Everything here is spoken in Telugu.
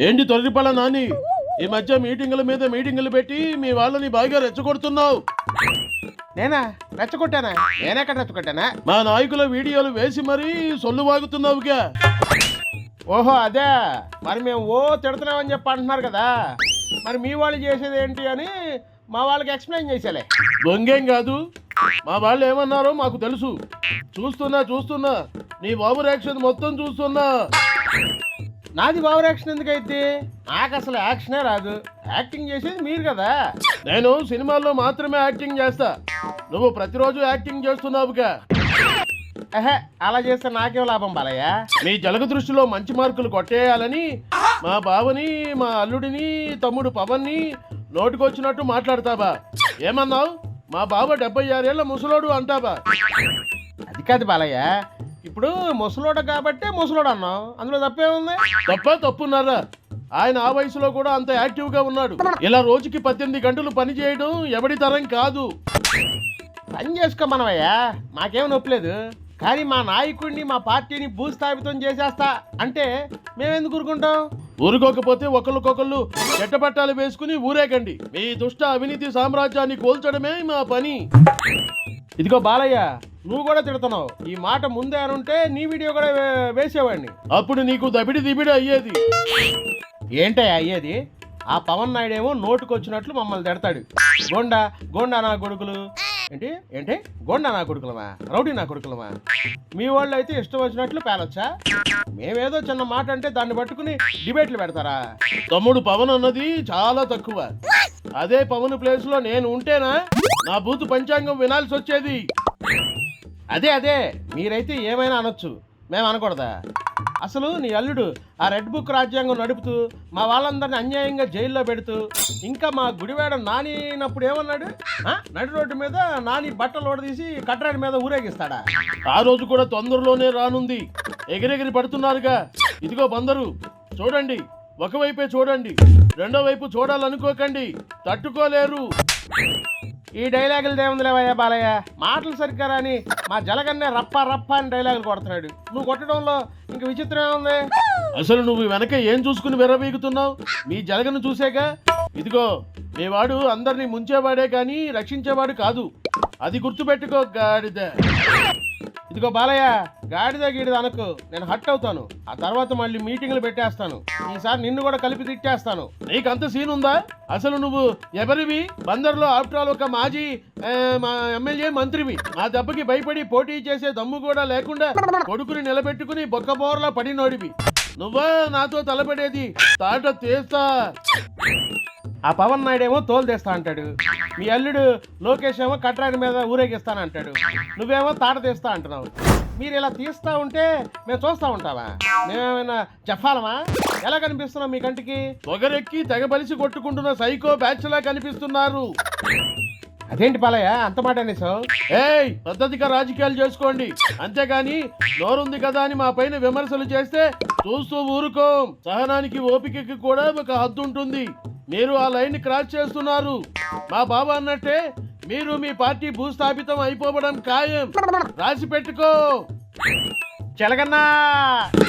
ఏంటి తొలరిపల్ల నాని? ఈ మధ్య మీటింగుల మీద మీటింగులు పెట్టి మీ వాళ్ళని బాగా రెచ్చగొడుతున్నావు. నేనా? రెచ్చగొట్టానా? నేనెక్కడ రెచ్చగొట్టానా? మా నాయకుల వీడియోలు వేసి మరీ సొల్లు వాగుతున్నావుగా. ఓహో అదే. మరి మేము ఓ తిడుతున్నామని చెప్పి అంటున్నారు కదా. మరి మీ వాళ్ళు చేసేది ఏంటి అని మా వాళ్ళకి ఎక్స్ప్లెయిన్ చేసేలే. దొంగేం కాదు. మా వాళ్ళు ఏమన్నారో మాకు తెలుసు. చూస్తున్నా చూస్తున్నా. నీ బాబు రియాక్షన్ మొత్తం చూస్తున్నా. నాది బాబు యాక్షన్ ఎందుకైతే? నాకు అసలు యాక్షనే రాదు. యాక్టింగ్ చేసేది మీరు కదా. నేను సినిమాల్లో మాత్రమే యాక్టింగ్ చేస్తా. నువ్వు ప్రతిరోజు యాక్టింగ్ చేస్తున్నావుగా. అలా చేస్తే నాకేం లాభం బాలయ్య? మీ జలగ దృష్టిలో మంచి మార్కులు కొట్టేయాలని మా బావని మా అల్లుడిని తమ్ముడు పవన్ని నోటికొచ్చినట్టు మాట్లాడతావా? ఏమన్నావు? మా బావ డెబ్బై ఆరేళ్ళ ముసలోడు అంటావా? అది కాదు బాలయ్య. ఇప్పుడు ముసలోడు కాబట్టి ముసలోడు అన్నాం. అందులో తప్పేముంది? తప్ప తప్పున్నారా? ఆయన ఆ వయసులో కూడా అంత యాక్టివ్గా ఉన్నాడు. ఇలా రోజుకి పద్దెనిమిది గంటలు పని చేయడం ఎవడి తరం కాదు. పని చేసుకోమనవయ్యా మాకేం నొప్పలేదు. కానీ మా నాయకుడిని మా పార్టీని భూస్థాపితం చేసేస్తా. అంటే మేమెందుకు ఊరుకుంటాం? ఊరుకోకపోతే ఒకళ్ళకొకళ్ళు చెట్టపట్టాలు వేసుకుని ఊరేగండి. మీ దుష్ట అవినీతి సామ్రాజ్యాన్ని కోల్చడమే మా పని. ఇదిగో బాలయ్య నువ్వు కూడా తిడుతున్నావు. ఈ మాట ముందే అనుంటే నీ వీడియో కూడా వేసేవాడిని. అప్పుడు నీకు దబిడి దిబిడి అయ్యేది. ఏంటయ్యా అయ్యేది? ఆ పవన్ నాయుడు ఏమో నోటుకొచ్చినట్లు మమ్మల్ని తిడతాడు. గోండా గోండా నా కొడుకులు. ఏంటి? ఏంటి? గోండా నా కొడుకులమా? రౌడీ నా కొడుకులమా? మీ వాళ్ళు అయితే ఇష్టం వచ్చినట్లు పేలొచ్చా? మేమేదో చిన్న మాట అంటే దాన్ని పట్టుకుని డిబేట్లు పెడతారా? తమ్ముడు పవన్ అన్నది చాలా తక్కువ. అదే పవన్ ప్లేస్లో నేను ఉంటేనా నా బూతు పంచాంగం వినాల్సి వచ్చేది. అదే అదే మీరైతే ఏమైనా అనొచ్చు. మేము అనకూడదా? అసలు నీ అల్లుడు ఆ రెడ్ బుక్ రాజ్యాంగం నడుపుతూ మా వాళ్ళందరినీ అన్యాయంగా జైల్లో పెడుతూ ఇంకా మా గుడివాడ నానినప్పుడు ఏమన్నాడు? నడి రోడ్డు మీద నాని బట్టలు ఓడదీసి కట్రాడి మీద ఊరేగిస్తాడా? ఆ రోజు కూడా తొందరలోనే రానుంది. ఎగిరెగిరి పడుతున్నారుగా. ఇదిగో బందరు చూడండి. ఒకవైపే చూడండి. రెండో వైపు చూడాలనుకోకండి. తట్టుకోలేరు. ఈ డైలాగులు దేవుందిలేవయ్యా బాలయ్య. మాటలు సరిగ్గా రాని మా జలగన్నే రప్ప రప్ప అని డైలాగులు కొడుతున్నాడు. నువ్వు కొట్టడంలో ఇంక విచిత్రం ఏముంది? అసలు నువ్వు వెనక ఏం చూసుకుని విరవీగుతున్నావు మీ జలగను చూసాక ఇదిగో మీ వాడు అందరినీ ముంచేవాడే కానీ రక్షించేవాడు కాదు. అది గుర్తుపెట్టుకో గాడిద. ఇదిగో బాలయ్య గాడిద గీడిద అనకు. నేను హట్ అవుతాను. ఆ తర్వాత మళ్ళీ మీటింగ్లు పెట్టేస్తాను. ఈసారి నిన్ను కూడా కలిపి తిట్టేస్తాను. నీకు అంత సీన్ ఉందా? అసలు నువ్వు ఎవరివి? బందర్లో ఆఫ్టర్ ఆల్ ఒక మాజీ మా ఎమ్మెల్యే మంత్రివి. ఆ దెబ్బకి భయపడి పోటీ చేసే దమ్ము కూడా లేకుండా కొడుకుని నిలబెట్టుకుని బొక్కబోర్లా పడినోడివి. నువ్వా నాతో తలపడేది? తాట తీస్తా. ఆ పవన్ నాయుడు ఏమో తోలు తెస్తా అంటాడు. మీ అల్లుడు లోకేష్ ఏమో కట్రాని మీద ఊరేగిస్తాను అంటాడు నువ్వేమో తాట తీస్తా అంటున్నావు. మీరు ఇలా తీస్తా ఉంటే మేము చూస్తా ఉంటావా మేమేమైనా చెప్పాలమా ఎలా కనిపిస్తున్నాం మీ కంటికి? పొగరెక్కి తెగబలిసి కొట్టుకుంటున్న సైకో బ్యాచ్ లా కనిపిస్తున్నారు. అదేంటి పాలయ్య? అంత మాట అనేసావు? ఏయ్ పద్ధతిగా రాజకీయాలు చేసుకోండి. అంతేగాని నోరుంది కదా అని మా పైన విమర్శలు చేస్తే చూస్తూ ఊరుకోం. సహనానికి ఓపికకి కూడా ఒక హద్దు ఉంటుంది. మీరు ఆ లైన్ క్రాస్ చేస్తున్నారు. మా బాబా అన్నట్టే మీరు మీ పార్టీ భూస్థాపితం అయిపోవడం ఖాయం. రాసి పెట్టుకో. చెలగన్నా!